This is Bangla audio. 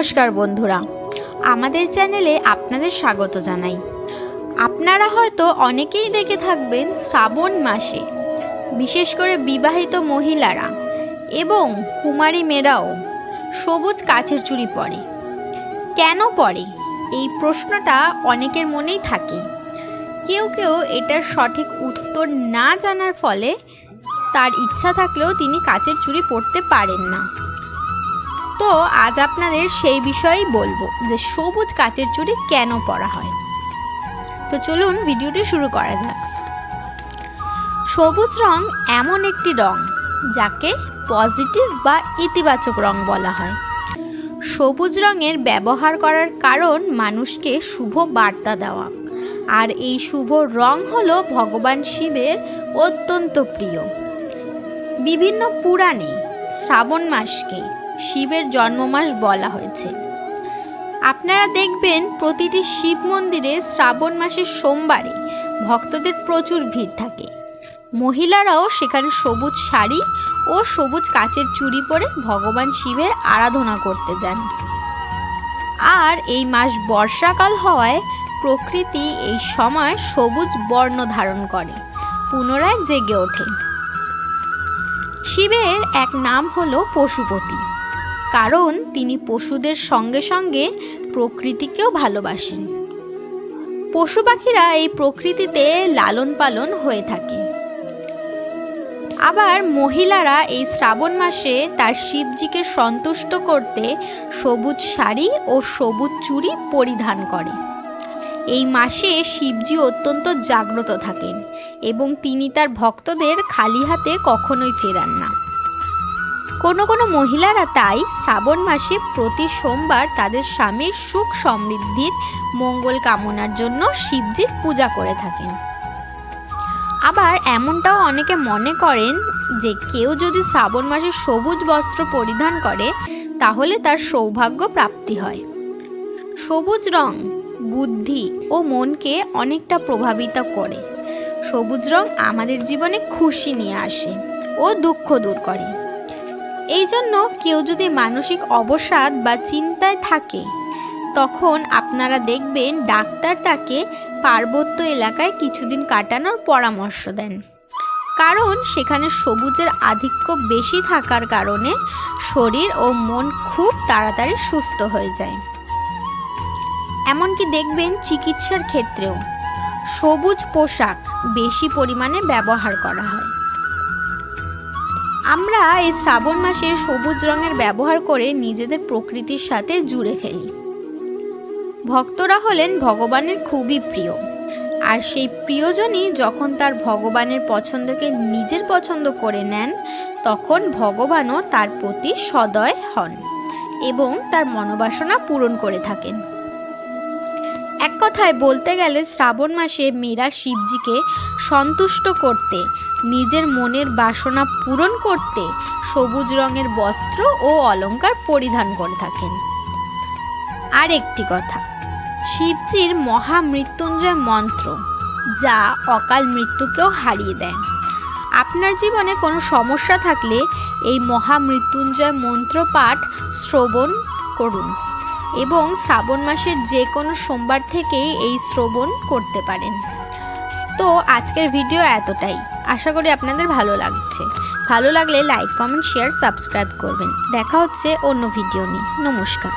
নমস্কার বন্ধুরা। আমাদের চ্যানেলে আপনাদের স্বাগত জানাই। আপনারা হয়তো অনেকেই দেখে থাকবেন শ্রাবণ মাসে, বিশেষ করে বিবাহিত মহিলারা এবং কুমারী মেয়েরাও সবুজ কাচের চুড়ি পরে। কেন পরে? এই প্রশ্নটা অনেকের মনেই থাকে। কেউ কেউ এটার সঠিক উত্তর না জানার ফলে তার ইচ্ছা থাকলেও তিনি কাচের চুড়ি পরতে পারেন না। তো আজ আপনাদের সেই বিষয়েই বলব যে সবুজ কাচের চুড়ি কেন পরা হয়। তো চলুন ভিডিওটি শুরু করা যাক। সবুজ রং এমন একটি রং যাকে পজিটিভ বা ইতিবাচক রং বলা হয়। সবুজ রঙের ব্যবহার করার কারণ মানুষকে শুভ বার্তা দেওয়া। আর এই শুভ রং হলো ভগবান শিবের অত্যন্ত প্রিয়। বিভিন্ন পুরাণে শ্রাবণ মাসকে শিবের জন্মমাস বলা হয়েছে। আপনারা দেখবেন প্রতিটি শিব মন্দিরে শ্রাবণ মাসের সোমবারে ভক্তদের প্রচুর ভিড় থাকে। মহিলারাও সেখানে সবুজ শাড়ি ও সবুজ কাচের চুড়ি পরে ভগবান শিবের আরাধনা করতে যান। আর এই মাস বর্ষাকাল হওয়ায় প্রকৃতি এই সময় সবুজ বর্ণ ধারণ করে, পুনরায় জেগে ওঠে। শিবের এক নাম হলো পশুপতি। কারণ তিনি পশুদের সঙ্গে সঙ্গে প্রকৃতিকেও ভালোবাসেন। পশু পাখিরা এই প্রকৃতিতে লালন পালন হয়ে থাকে। আবার মহিলারা এই শ্রাবণ মাসে তার শিবজিকে সন্তুষ্ট করতে সবুজ শাড়ি ও সবুজ চুড়ি পরিধান করে। এই মাসে শিবজি অত্যন্ত জাগ্রত থাকেন এবং তিনি তার ভক্তদের খালি হাতে কখনোই ফেরান না। কোনো কোনো মহিলারা তাই শ্রাবণ মাসে প্রতি সোমবার তাদের স্বামীর সুখ সমৃদ্ধির মঙ্গল কামনার জন্য শিবজির পূজা করে থাকেন। আবার এমনটাও অনেকে মনে করেন যে কেউ যদি শ্রাবণ মাসে সবুজ বস্ত্র পরিধান করে, তাহলে তার সৌভাগ্য প্রাপ্তি হয়। সবুজ রং বুদ্ধি ও মনকে অনেকটা প্রভাবিত করে। সবুজ রং আমাদের জীবনে খুশি নিয়ে আসে ও দুঃখ দূর করে। এই জন্য কেউ যদি মানসিক অবসাদ বা চিন্তায় থাকে, তখন আপনারা দেখবেন ডাক্তার তাকে পার্বত্য এলাকায় কিছুদিন কাটানোর পরামর্শ দেন। কারণ সেখানে সবুজের আধিক্য বেশি থাকার কারণে শরীর ও মন খুব তাড়াতাড়ি সুস্থ হয়ে যায়। এমনকি দেখবেন চিকিৎসার ক্ষেত্রেও সবুজ পোশাক বেশি পরিমাণে ব্যবহার করা হয়। আমরা এই শ্রাবণ মাসে সবুজ রঙের ব্যবহার করে নিজেদের প্রকৃতির সাথে জুড়ে ফেলি। ভক্তরা হলেন ভগবানের খুবই প্রিয়। আর সেই প্রিয়জনই যখন তার ভগবানের পছন্দকে নিজের পছন্দ করে নেন, তখন ভগবানও তার প্রতি সদয় হন এবং তার মনোবাসনা পূরণ করে থাকেন। এক কথায় বলতে গেলে শ্রাবণ মাসে মেয়েরা শিবজিকে সন্তুষ্ট করতে, নিজের মনের বাসনা পূরণ করতে সবুজ রঙের বস্ত্র ও অলংকার পরিধান করে থাকেন। আর একটি কথা, শিবজির মহামৃত্যুঞ্জয় মন্ত্র, যা অকাল মৃত্যুকেও হারিয়ে দেয়। আপনার জীবনে কোনো সমস্যা থাকলে এই মহামৃত্যুঞ্জয় মন্ত্র পাঠ শ্রবণ করুন। এবং শ্রাবণ মাসের যে কোনো সোমবার থেকেই এই শ্রবণ করতে পারেন। তো আজকের ভিডিও এতটাই। আশা করি আপনাদের ভালো লাগছে। ভালো লাগলে লাইক, কমেন্ট, শেয়ার, সাবস্ক্রাইব করবেন। দেখা হচ্ছে অন্য ভিডিও নিয়ে। নমস্কার।